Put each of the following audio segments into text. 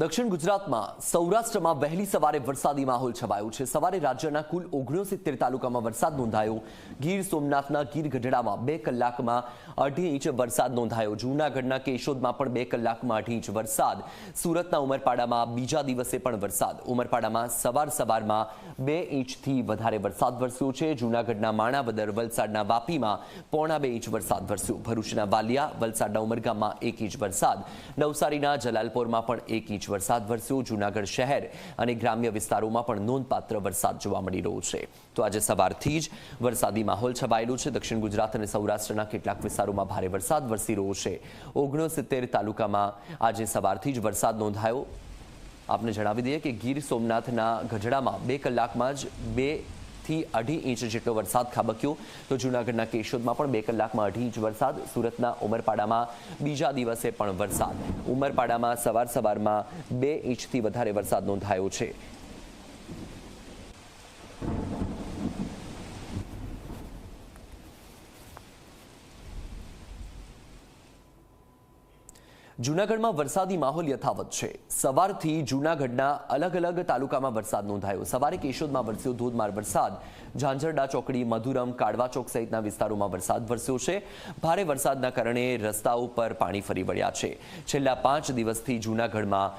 દક્ષિણ ગુજરાતમાં સૌરાષ્ટ્રમાં વહેલી સવારે વરસાદી માહોલ છવાયો છે. સવારે રાજ્યના કુલ ઓગણસિત્તેર તાલુકામાં વરસાદ નોંધાયો. ગીર સોમનાથના ગીર ગઢડામાં બે કલાકમાં અઢી ઇંચ વરસાદ નોંધાયો. જૂનાગઢના કેશોદમાં પણ બે કલાકમાં અઢી ઇંચ વરસાદ. સુરતના ઉમરપાડામાં બીજા દિવસે પણ વરસાદ. ઉમરપાડામાં સવાર સવારમાં બે ઇંચથી વધારે વરસાદ વરસ્યો છે. જૂનાગઢના માણાવદર, વલસાડના વાપીમાં પોણા બે ઇંચ વરસાદ વરસ્યો. ભરૂચના વાલિયા, વલસાડના ઉમરગામમાં એક ઇંચ વરસાદ. નવસારીના જલાલપોરમાં પણ એક ઇંચ વરસાદ વરસ્યો, જૂનાગઢ શહેર અને ગ્રામ્ય વિસ્તારોમાં પણ નોંધપાત્ર વરસાદ જોવા મળી રહ્યો છે. તો આજે સવારથી જ વરસાદી માહોલ છવાયેલો છે. દક્ષિણ ગુજરાત અને સૌરાષ્ટ્રના કેટલાક વિસ્તારોમાં ભારે વરસાદ વરસી રહ્યો છે. ઓગણસિત્તેર તાલુકામાં આજે સવારથી જ વરસાદ નોંધાયો. આપને જણાવી દઈએ કે ગીર સોમનાથના ગઢડામાં બે કલાકમાં જ બે થી અઢી ઇંચ જેટલો વરસાદ ખાબક્યો. તો જૂનાગઢના કેશોદમાં પણ બે કલાકમાં અઢી ઇંચ વરસાદ. સુરતના ઉમરપાડામાં બીજા દિવસે પણ વરસાદ. ઉમરપાડામાં સવાર સવારમાં બે ઇંચથી વધારે વરસાદ નોંધાયો છે. જૂનાગઢમાં વરસાદી માહોલ યથાવત છે. સવારથી જૂનાગઢના અલગ અલગ તાલુકામાં વરસાદ નોંધાયો. સવારે કેશોદમાં વરસ્યો ધોધમાર વરસાદ. ઝાંઝરડા, ચોકડી, મધુરમ, કાળવા ચોક સહિતના વિસ્તારોમાં વરસાદ વરસ્યો છે. ભારે વરસાદના કારણે રસ્તાઓ પર પાણી ફરી વળ્યા છે. છેલ્લા પાંચ દિવસથી જૂનાગઢમાં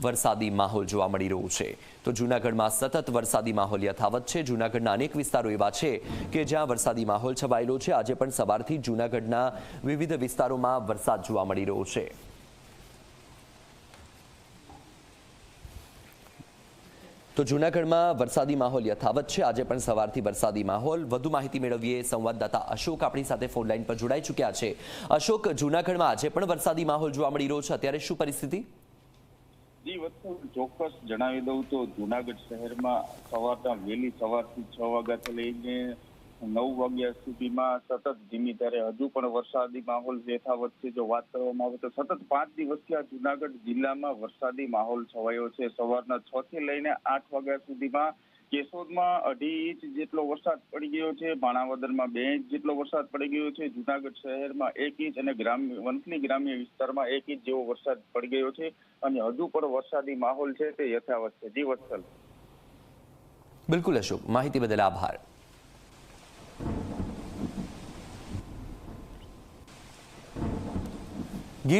વરસાદી માહોલ જોવા મળી રહ્યો છે. તો જૂનાગઢમાં સતત વરસાદી માહોલ યથાવત છે. જૂનાગઢના અનેક વિસ્તારો એવા છે કે જ્યાં વરસાદી માહોલ છવાયેલો છે. આજે પણ સવારથી જૂનાગઢના વિવિધ વિસ્તારોમાં વરસાદ જોવા મળી રહ્યો છે. તો જૂનાગઢમાં વરસાદી માહોલ યથાવત છે. આજે પણ સવારથી વરસાદી માહોલ. વધુ માહિતી મેળવીએ સંવાદદાતા અશોક આપણી સાથે ફોન લાઈન પર જોડાઈ ચૂક્યા છે. અશોક, જૂનાગઢમાં આજે પણ વરસાદી માહોલ જોવા મળી રહ્યો છે. અત્યારે શું પરિસ્થિતિ? જી, વસ્તુ ચોક્કસ જણાવી દઉં તો જુનાગઢ શહેરમાં સવારના વહેલી સવારથી છ વાગ્યાથી લઈને નવ વાગ્યા સુધીમાં સતત ધીમી ધારે હજુ પણ વરસાદી માહોલ યથાવત છે. જો વાત કરવામાં આવે તો સતત પાંચ દિવસથી આ જુનાગઢ જિલ્લામાં વરસાદી માહોલ છવાયો છે. સવારના છ થી લઈને આઠ વાગ્યા સુધીમાં કેશોદમાં અઢી ઇંચ જેટલો વરસાદ પડી ગયો છે. માણાવદરમાં બે ઇંચ જેટલો વરસાદ પડી ગયો છે. જુનાગઢ શહેરમાં એક ઇંચ અને ગ્રામ્ય વંથલી ગ્રામ્ય વિસ્તારમાં એક ઇંચ જેવો વરસાદ પડી ગયો છે અને હજુ પણ વરસાદી માહોલ છે તે યથાવત છે. જી બિલકુલ અશોક, માહિતી બદલ આભાર.